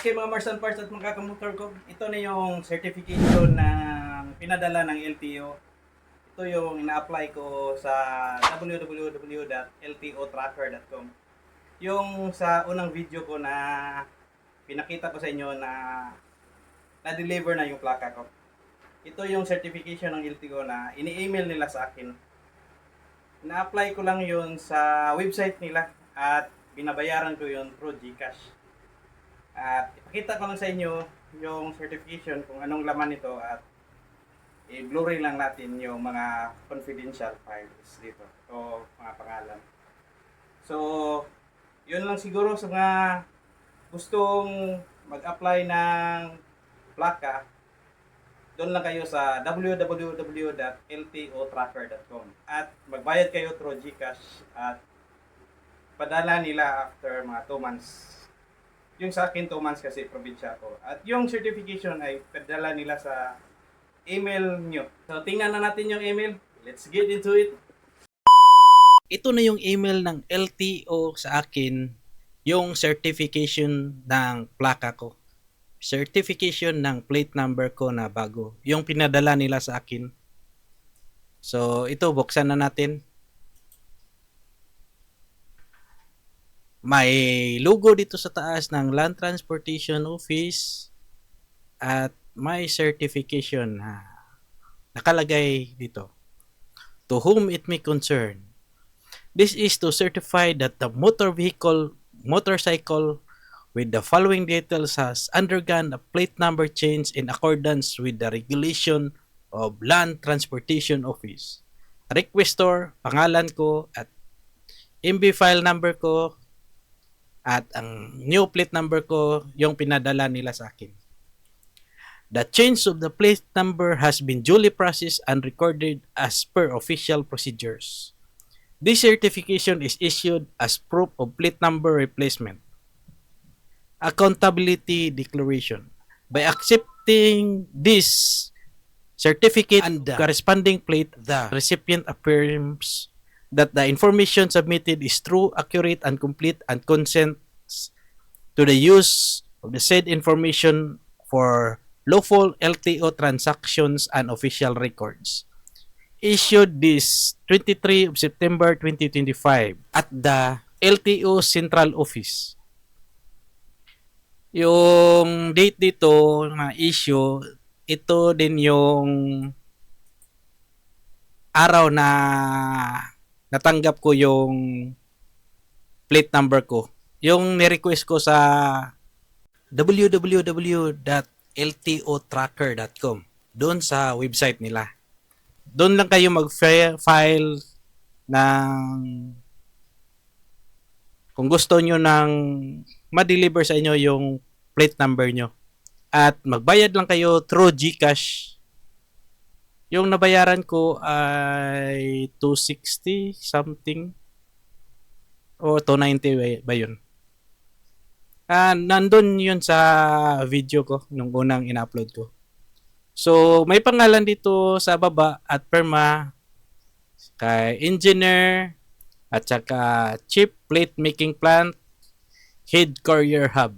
Okay mga Mars Parts at mga kamotor ko, ito na yung certification na pinadala ng LTO. Ito yung ina-apply ko sa www.ltotracker.com. Yung sa unang video ko na pinakita ko sa inyo na na-deliver na yung plaka ko. Ito yung certification ng LTO na ini-email nila sa akin. Na-apply ko lang yun sa website nila at binabayaran ko yun through GCash. At ipakita ko lang sa inyo yung certification kung anong laman nito at i-blurry lang natin yung mga confidential files dito. Ito, mga pangalan. So, yun lang siguro sa mga gustong mag-apply ng plaka, doon lang kayo sa www.ltotracker.com at magbayad kayo through GCash at padala nila after mga 2 months yung sa akin 2 months kasi probinsya ko. At yung certification ay padala nila sa email nyo. So, tingnan na natin yung email. Let's get into it. ito na yung email ng LTO sa akin, yung certification ng plaka ko. Certification ng plate number ko na bago. Yung pinadala nila sa akin. So, ito, buksan na natin. May logo dito sa taas ng Land Transportation Office at may certification na nakalagay dito. To whom it may concern, This is to certify that the motor vehicle motorcycle with the following details has undergone a plate number change in accordance with the regulation of Land Transportation Office. Requestor, pangalan ko at MB file number ko at ang new plate number ko yung pinadala nila sa akin. The change of the plate number has been duly processed and recorded as per official procedures. This certification is issued as proof of plate number replacement. Accountability declaration. By accepting this certificate and the corresponding plate, the recipient affirms that the information submitted is true, accurate, and complete and consents to the use of the said information for lawful LTO transactions and official records issued this 23 of September 2025 at the LTO Central Office. Yung date dito na issue, ito din yung araw na natanggap ko yung plate number ko. Yung ni-request ko sa www.ltotracker.com doon sa website nila doon lang kayo mag-file ng kung gusto nyo ng ma-deliver sa inyo yung plate number nyo. At magbayad lang kayo through GCash. Yung nabayaran ko ay 260 something o 290 ba yun? Ah, nandun yun sa video ko nung unang in-upload ko. So, may pangalan dito sa baba at perma kay engineer at saka chip plate making plant head courier hub.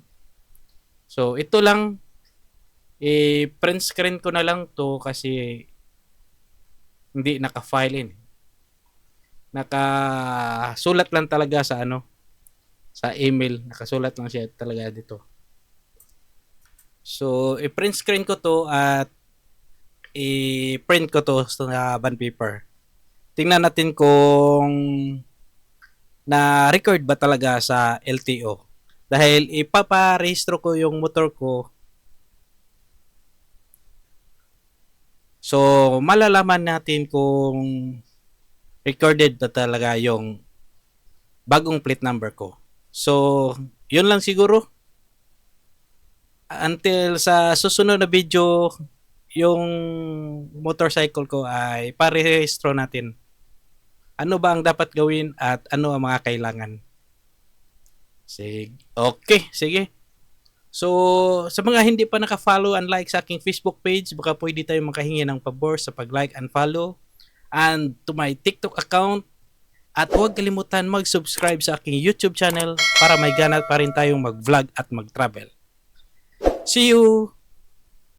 So, ito lang i-print screen ko na lang to kasi hindi naka-file in. Nakasulat lang talaga sa ano sa email, nakasulat lang siya talaga dito. So, i-print screen ko to at i-print ko to sa bond paper. Tingnan natin kung na-record ba talaga sa LTO. Dahil ipaparehistro ko yung motor ko. So, malalaman natin kung recorded na talaga yung bagong plate number ko. So, yun lang siguro. Until sa susunod na video, yung motorcycle ko ay parehistro natin. Ano ba ang dapat gawin at ano ang mga kailangan? Sige. Okay, sige. So, sa mga hindi pa naka-follow and like sa aking Facebook page, baka pwede tayo makahingi ng pabor sa pag-like and follow. And to my TikTok account, at huwag kalimutan mag-subscribe sa aking YouTube channel para may ganat pa rin tayong mag-vlog at mag-travel. See you